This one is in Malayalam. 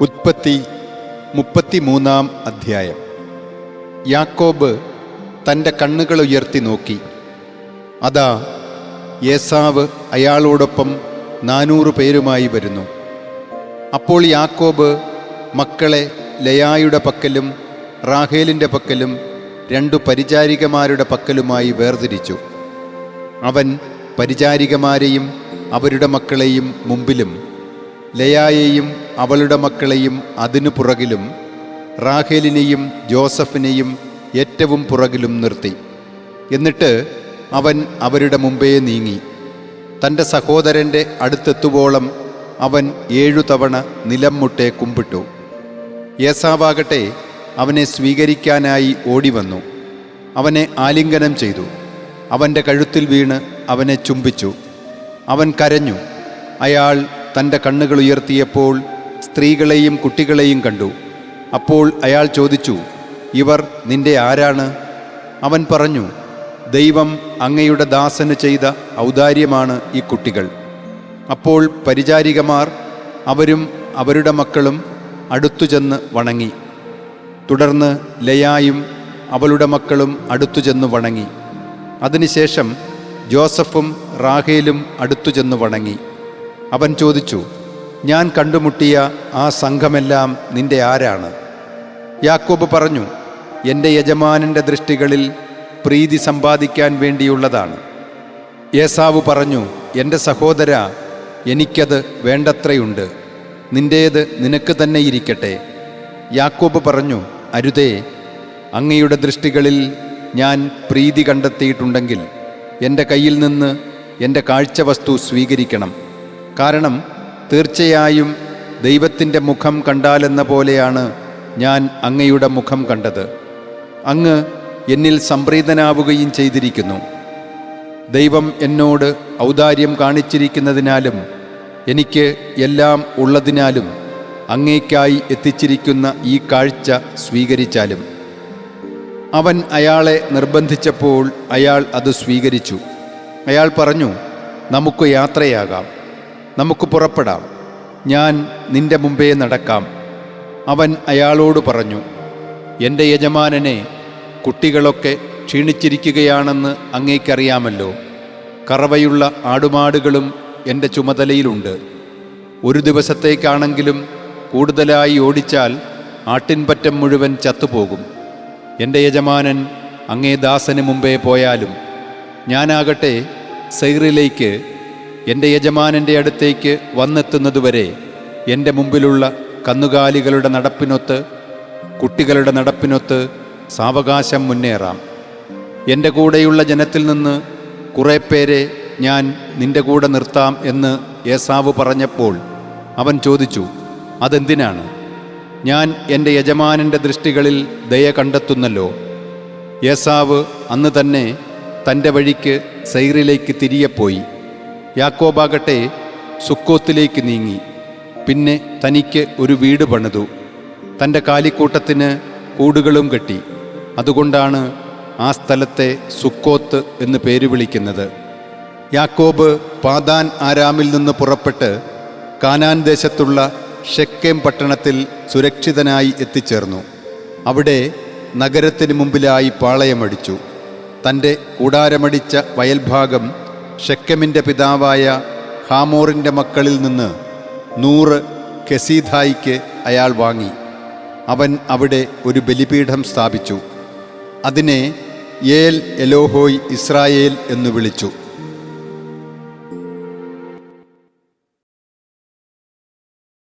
ഉത്പത്തി മുപ്പത്തിമൂന്നാം അധ്യായം. യാക്കോബ് തന്റെ കണ്ണുകൾ ഉയർത്തി നോക്കി. അതാ യേസാവ് അയാളോടൊപ്പം നാനൂറ് പേരുമായി വരുന്നു. അപ്പോൾ യാക്കോബ് മക്കളെ ലയായുടെ പക്കലും റാഹേലിന്റെ പക്കലും രണ്ടു പരിചാരികമാരുടെ പക്കലുമായി വേർതിരിച്ചു. അവൻ പരിചാരികമാരെയും അവരുടെ മക്കളെയും മുമ്പിലും ലയായെയും അവളുടെ മക്കളെയും അതിനു പുറകിലും റാഹേലിനെയും ജോസഫിനെയും ഏറ്റവും പുറകിലും നിർത്തി. എന്നിട്ട് അവൻ അവരുടെ മുമ്പേ നീങ്ങി. തന്റെ സഹോദരന്റെ അടുത്തെത്തുവോളം അവൻ ഏഴു തവണ നിലം മുട്ടെ കുമ്പിട്ടു. യേസാവാകട്ടെ അവനെ സ്വീകരിക്കാനായി ഓടിവന്നു. അവനെ ആലിംഗനം ചെയ്തു. അവന്റെ കഴുത്തിൽ വീണ് അവനെ ചുംബിച്ചു. അവൻ കരഞ്ഞു. അയാൾ തന്റെ കണ്ണുകൾ ഉയർത്തിയപ്പോൾ സ്ത്രീകളെയും കുട്ടികളെയും കണ്ടു. അപ്പോൾ അയാൾ ചോദിച്ചു ഇവർ നിന്റെ ആരാണ്? അവൻ പറഞ്ഞു ദൈവം അങ്ങയുടെ ദാസന് ചെയ്ത ഔദാര്യമാണ് ഈ കുട്ടികൾ. അപ്പോൾ പരിചാരികമാർ അവരും അവരുടെ മക്കളും അടുത്തു ചെന്ന് വണങ്ങി. തുടർന്ന് ലയായും അവളുടെ മക്കളും അടുത്തു ചെന്ന് വണങ്ങി. അതിനുശേഷം ജോസഫും റാഹേലും അടുത്തു ചെന്ന് വണങ്ങി. അവൻ ചോദിച്ചു ഞാൻ കണ്ടുമുട്ടിയ ആ സംഘമെല്ലാം നിന്റെ ആരാണ്? യാക്കോബ് പറഞ്ഞു എന്റെ യജമാനന്റെ ദൃഷ്ടികളിൽ പ്രീതി സമ്പാദിക്കാൻ വേണ്ടിയുള്ളതാണ്. ഏസാവ് പറഞ്ഞു എന്റെ സഹോദര എനിക്കത് വേണ്ടത്രയുണ്ട്. നിന്റേത് നിനക്ക് തന്നെ ഇരിക്കട്ടെ. യാക്കോബ് പറഞ്ഞു അരുതേ അങ്ങയുടെ ദൃഷ്ടികളിൽ ഞാൻ പ്രീതി കണ്ടെത്തിയിട്ടുണ്ടെങ്കിൽ എന്റെ കയ്യിൽ നിന്ന് എന്റെ കാഴ്ചവസ്തു സ്വീകരിക്കണം. കാരണം തീർച്ചയായും ദൈവത്തിന്റെ മുഖം കണ്ടാലെന്ന പോലെയാണ് ഞാൻ അങ്ങയുടെ മുഖം കണ്ടത്. അങ്ങ് എന്നിൽ സംപ്രീതനാവുകയും ചെയ്തിരിക്കുന്നു. ദൈവം എന്നോട് ഔദാര്യം കാണിച്ചിരിക്കുന്നതിനാലും എനിക്ക് എല്ലാം ഉള്ളതിനാലും അങ്ങേക്കായി എത്തിച്ചിരിക്കുന്ന ഈ കാഴ്ച സ്വീകരിച്ചാലും. അവൻ അയാളെ നിർബന്ധിച്ചപ്പോൾ അയാൾ അത് സ്വീകരിച്ചു. അയാൾ പറഞ്ഞു നമുക്ക് യാത്രയാകാം. നമുക്ക് പുറപ്പെടാം. ഞാൻ നിന്റെ മുമ്പേ നടക്കാം. അവൻ അയാളോട് പറഞ്ഞു എന്റെ യജമാനനെ കുട്ടികളൊക്കെ ക്ഷീണിച്ചിരിക്കുകയാണെന്ന് അങ്ങേക്കറിയാമല്ലോ. കറവയുള്ള ആടുമാടുകളും എന്റെ ചുമതലയിലുണ്ട്. ഒരു ദിവസത്തേക്കാണെങ്കിലും കൂടുതലായി ഓടിച്ചാൽ ആട്ടിൻപറ്റം മുഴുവൻ ചത്തുപോകും. എന്റെ യജമാനൻ അങ്ങേ ദാസന് മുമ്പേ പോയാലും ഞാനാകട്ടെ സൈറിലേക്ക് എന്റെ യജമാനന്റെ അടുത്തേക്ക് വന്നെത്തുന്നതുവരെ എന്റെ മുമ്പിലുള്ള കന്നുകാലികളുടെ നടപ്പിനൊത്ത് കുട്ടികളുടെ നടപ്പിനൊത്ത് സാവകാശം മുന്നേറാം. എന്റെ കൂടെയുള്ള ജനത്തിൽ നിന്ന് കുറേ പേരെ ഞാൻ നിന്റെ കൂടെ നിർത്താം എന്ന് ഏസാവ് പറഞ്ഞപ്പോൾ അവൻ ചോദിച്ചു അതെന്തിനാണ്? ഞാൻ എന്റെ യജമാനന്റെ ദൃഷ്ടികളിൽ ദയ കണ്ടെത്തുന്നല്ലോ. ഏസാവ് അന്ന് തന്നെ തന്റെ വഴിക്ക് സൈറിലേക്ക് തിരികെ പോയി. യാക്കോബാകട്ടെ സുക്കോത്തിലേക്ക് നീങ്ങി. പിന്നെ തനിക്ക് ഒരു വീട് പണിതു. തന്റെ കാലിക്കൂട്ടത്തിന് കൂടുകളും കെട്ടി. അതുകൊണ്ടാണ് ആ സ്ഥലത്തെ സുക്കോത്ത് എന്ന് പേര് വിളിക്കുന്നത്. യാക്കോബ് പാതാൻ ആരാമിൽ നിന്ന് പുറപ്പെട്ട് കാനാൻ ദേശത്തുള്ള ഷെക്കേം പട്ടണത്തിൽ സുരക്ഷിതനായി എത്തിച്ചേർന്നു. അവിടെ നഗരത്തിന് മുമ്പിലായി പാളയമടിച്ചു. തന്റെ കൂടാരമടിച്ച വയൽഭാഗം ഷെക്കമിന്റെ പിതാവായ ഹാമോറിന്റെ മക്കളിൽ നിന്ന് നൂറ് കെസീധായിക്ക് അയാൾ വാങ്ങി. അവൻ അവിടെ ഒരു ബലിപീഠം സ്ഥാപിച്ചു. അതിനെ ഏൽ എലോഹോയ് ഇസ്രായേൽ എന്ന് വിളിച്ചു.